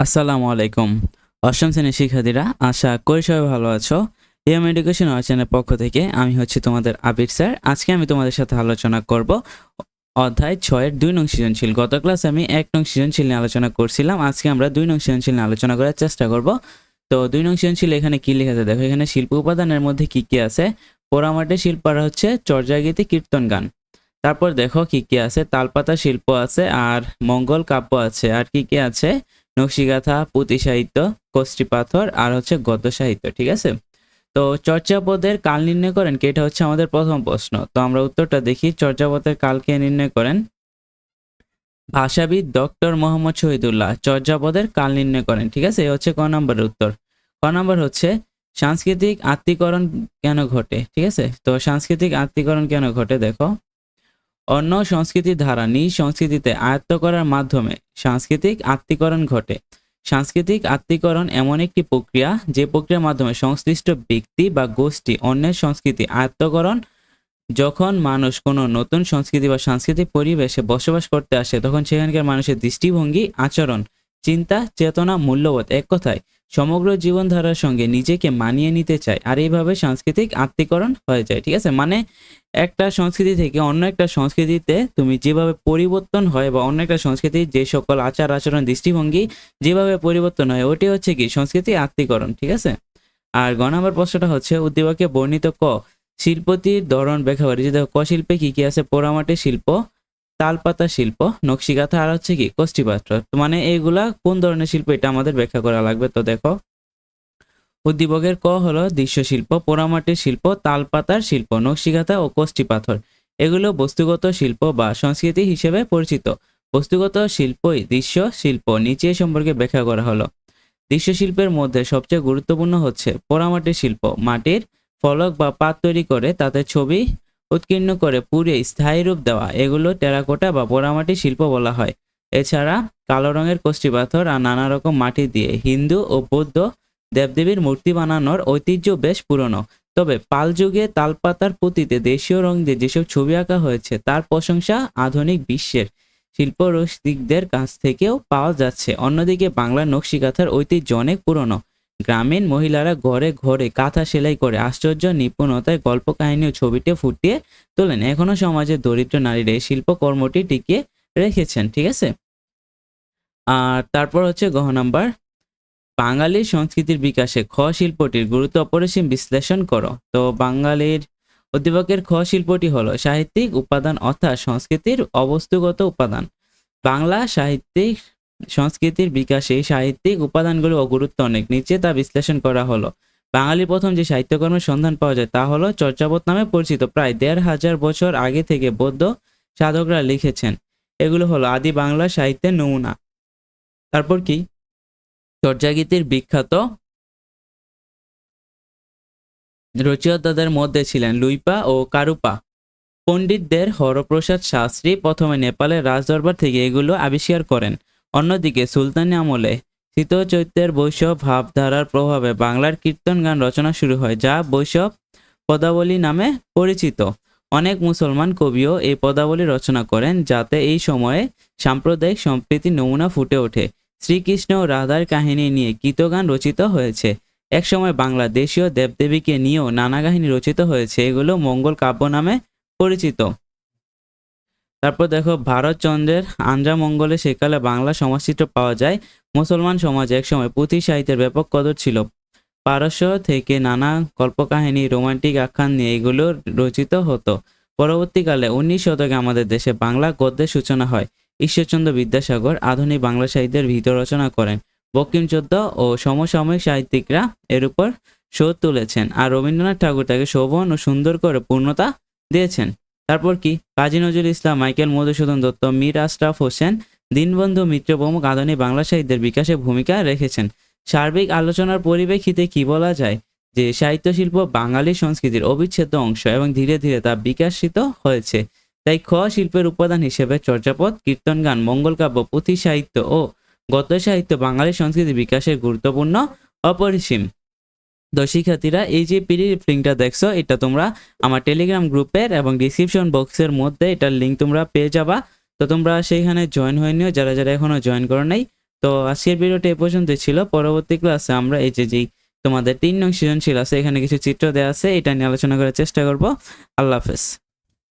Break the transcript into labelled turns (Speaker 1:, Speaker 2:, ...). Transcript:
Speaker 1: আসসালামু আলাইকুম। অষ্টম শ্রেণির শিক্ষার্থীরা, আশা করি সবাই ভালো আছো। এম এডুকেশন অর্চনের পক্ষ থেকে আমি হচ্ছে তোমাদের আবির স্যার। আজকে আমি তোমাদের সাথে আলোচনা করব অধ্যায় ছয়ের দুই নং সৃজনশীল। গত ক্লাস আমি এক নং সৃজনশীল নিয়ে আলোচনা করছিলাম। আজকে আমরা দুই নং সৃজনশীল নিয়ে আলোচনা করার চেষ্টা করব। তো দুই নং সৃজনশীল এখানে কি লেখা আছে? দেখো, এখানে শিল্প উপাদানের মধ্যে কি কি আছে? পোড়ামাটে শিল্প আর হচ্ছে চর্যাগীতি কীর্তন গান। তারপর দেখো কি কি আছে? তালপাতা শিল্প আছে আর মঙ্গল কাব্য আছে। আর কি কি আছে? নকশিকাথা পুঁতি সাহিত্য কষ্টি পাথর আর হচ্ছে গদ্য সাহিত্য, ঠিক আছে? তো চর্যাপদের কাল নির্ণয় করেন কি? এটা হচ্ছে আমাদের প্রথম প্রশ্ন। তো আমরা উত্তরটা দেখি, চর্যাপদের কালকে নির্ণয় করেন? ভাষাবিদ ডক্টর মোহাম্মদ শহীদুল্লাহ চর্যাপদের কাল নির্ণয় করেন, ঠিক আছে? এই হচ্ছে ক নম্বরের উত্তর। ক নম্বর হচ্ছে, সাংস্কৃতিক আত্মীকরণ কেন ঘটে? ঠিক আছে? তো সাংস্কৃতিক আত্মীকরণ কেন ঘটে? দেখো অন্য সংস্কৃতির ধারা নিজ সংস্কৃতিতে আয়ত্ত করার মাধ্যমে সাংস্কৃতিক আত্মীকরণ ঘটে। সাংস্কৃতিক আত্মীকরণ এমন একটি প্রক্রিয়া যে প্রক্রিয়ার মাধ্যমে সংশ্লিষ্ট ব্যক্তি বা গোষ্ঠী অন্যের সংস্কৃতি আয়ত্তকরণ, যখন মানুষ কোনো নতুন সংস্কৃতি বা সাংস্কৃতিক পরিবেশে বসবাস করতে আসে, তখন সেখানকার মানুষের দৃষ্টিভঙ্গি, আচরণ, চিন্তা, চেতনা, মূল্যবোধ এক কথায় সমগ্র জীবনধারার সঙ্গে নিজেকে মানিয়ে নিতে চায়। আর এইভাবে সাংস্কৃতিক আত্মীকরণ হয়ে যায়, ঠিক আছে? মানে একটা সংস্কৃতি থেকে অন্য একটা সংস্কৃতিতে তুমি যেভাবে পরিবর্তন হয় বা অন্য একটা সংস্কৃতির যে সকল আচার আচরণ, দৃষ্টিভঙ্গি যেভাবে পরিবর্তন হয়, ওটি হচ্ছে কি? সংস্কৃতি আত্মীকরণ, ঠিক আছে? আর গ নম্বর প্রশ্নটা হচ্ছে, উদ্দীপকে বর্ণিত ক শিল্পটির ধরন ব্যাখ্যা করে। যে ক শিল্পে কি কি আছে? পোড়ামাটি শিল্প তালপাতা শিল্প নকশিকাথা আর হচ্ছে কি কষ্টিপাত্র মানে এইগুলা কোন ধরনের শিল্প এটা আমাদের ব্যাখ্যা করা লাগবে? তো দেখো, উদ্দীপকের ক হলো দৃশ্য শিল্প পোড়ামাটির শিল্প, তালপাতার শিল্প নকশিকাথা ও কষ্টি পাথর। এগুলো বস্তুগত শিল্প বা সংস্কৃতি হিসেবে পরিচিত। বস্তুগত শিল্পই দৃশ্য, শিল্প নিচে সম্পর্কে ব্যাখ্যা করা হলো। দৃশ্য শিল্পের মধ্যে সবচেয়ে গুরুত্বপূর্ণ হচ্ছে পোড়ামাটির শিল্প। মাটির ফলক বা পাত তৈরি করে তাতে ছবি উৎকীর্ণ করে পুড়ে স্থায়ী রূপ দেওয়া, এগুলো টেরাকোটা বা পোড়ামাটি শিল্প বলা হয়। এছাড়া কালো রঙের কষ্টি পাথর আর নানা রকম মাটি দিয়ে হিন্দু ও বৌদ্ধ দেবদেবীর মূর্তি বানানোর ঐতিহ্য বেশ পুরনো। তবে পাল যুগে তালপাতার পুঁতিতে দেশীয় রং দিয়ে যেসব ছবি আঁকা হয়েছে, তার প্রশংসা আধুনিক বিশ্বের শিল্পরসিকদের কাছ থেকেও পাওয়া যাচ্ছে। অন্যদিকে বাংলার নকশিকাথার ঐতিহ্য অনেক পুরনো। গ্রামীণ মহিলারা ঘরে ঘরে কাঁথা সেলাই করে আশ্চর্য নিপুণতায় গল্প কাহিনী ও ছবিতে ফুটিয়ে তোলেন। এখনও সমাজে দরিদ্র নারীরা এই শিল্পকর্মটি টিকিয়ে রেখেছেন, ঠিক আছে? আর তারপর হচ্ছে গহ নাম্বার। বাঙালির সংস্কৃতির বিকাশে খ শিল্পটির গুরুত্ব অপরিসীম বিশ্লেষণ করো। তো বাঙালির উদ্দীপকের খ শিল্পটি হলো সাহিত্যিক উপাদান অর্থাৎ সংস্কৃতির অবস্তুগত উপাদান। বাংলা সাহিত্যিক সংস্কৃতির বিকাশে সাহিত্যিক উপাদানগুলো ও গুরুত্ব অনেক। নিচে তা বিশ্লেষণ করা হলো। বাঙালির প্রথম যে সাহিত্যকর্মের সন্ধান পাওয়া যায় তা হলো চর্যাবত নামে পরিচিত প্রায় দেড় হাজার বছর আগে থেকে বৌদ্ধ সাধকরা লিখেছেন। এগুলো হলো আদি বাংলা সাহিত্যের নমুনা। তারপর কি? চর্যাগীতির বিখ্যাত রচয়িতাদের মধ্যে ছিলেন লুইপা ও কারুপা। পণ্ডিতদের হরপ্রসাদ শাস্ত্রী প্রথমে নেপালের রাজদরবার থেকে এগুলো আবিষ্কার করেন। অন্যদিকে সুলতানি আমলে শীতচৈত্যের বৈষ্ণব ভাবধারার প্রভাবে বাংলার কীর্তন গান রচনা শুরু হয়, যা বৈষ্ণব পদাবলী নামে পরিচিত। অনেক মুসলমান কবিও এই পদাবলী রচনা করেন, যাতে এই সময়ে সাম্প্রদায়িক সম্প্রীতির নমুনা ফুটে ওঠে। শ্রীকৃষ্ণ ও রাধার কাহিনী নিয়ে গীতগান রচিত হয়েছে। একসময় বাংলা দেশীয় দেবদেবীকে নিয়েও নানা কাহিনী রচিত হয়েছে, এগুলো মঙ্গল কাব্য নামে পরিচিত। তারপর দেখো, ভারতচন্দ্রের আন্দ্রা মঙ্গলে সেকালে বাংলা সমাজচিত্র পাওয়া যায় মুসলমান সমাজে একসময় পুঁথি সাহিত্যের ব্যাপক কদর ছিল। পারস্য থেকে নানা কল্পকাহিনী, রোমান্টিক আখ্যান নিয়ে এগুলো রচিত হতো। পরবর্তীকালে উনিশ শতকে আমাদের দেশে বাংলা গদ্যের সূচনা হয়। ঈশ্বরচন্দ্র বিদ্যাসাগর আধুনিক বাংলা সাহিত্যের ভিতর রচনা করেন। বঙ্কিমচন্দ্র ও সমসাময়িক সাহিত্যিকরা এর উপর শোধ তুলেছেন আর রবীন্দ্রনাথ ঠাকুর তাকে শোভন ও সুন্দর করে পূর্ণতা দিয়েছেন। তারপর কি? কাজী নজরুল ইসলাম, মাইকেল মধুসূদন দত্ত, মীর আশরাফ হোসেন, দীনবন্ধু মিত্র প্রমুখ আধুনিক বাংলা সাহিত্যের বিকাশে ভূমিকা রেখেছেন। সার্বিক আলোচনার পরিপ্রেক্ষিতে কি বলা যায়? যে সাহিত্য শিল্প বাঙালি সংস্কৃতির অবিচ্ছেদ্য অংশ এবং ধীরে ধীরে তা বিকাশিত হয়েছে। তাই খ শিল্পের উপাদান হিসেবে চর্যাপদ, কীর্তন গান মঙ্গলকাব্য পুঁথি সাহিত্য ও গদ্য সাহিত্য বাঙালি সংস্কৃতি বিকাশের গুরুত্বপূর্ণ অপরিসীম। তো শিক্ষার্থীরা এই যে পিডিএফ লিঙ্কটা দেখছ, এটা তোমরা আমার টেলিগ্রাম গ্রুপের এবং ডিসক্রিপশন বক্সের মধ্যে এটার লিঙ্ক তোমরা পেয়ে যাবা। তো তোমরা সেইখানে জয়েন হয়ে নিও যারা যারা এখনও জয়েন করো নাই। তো আজকের ভিডিওটা এ পর্যন্ত ছিল। পরবর্তী ক্লাসে আমরা এই যে যেই তোমাদের তিন নং সৃজনশীল আছে, এখানে কিছু চিত্র দেওয়া আছে, এটা নিয়ে আলোচনা করার চেষ্টা করব। আল্লাহ হাফেজ।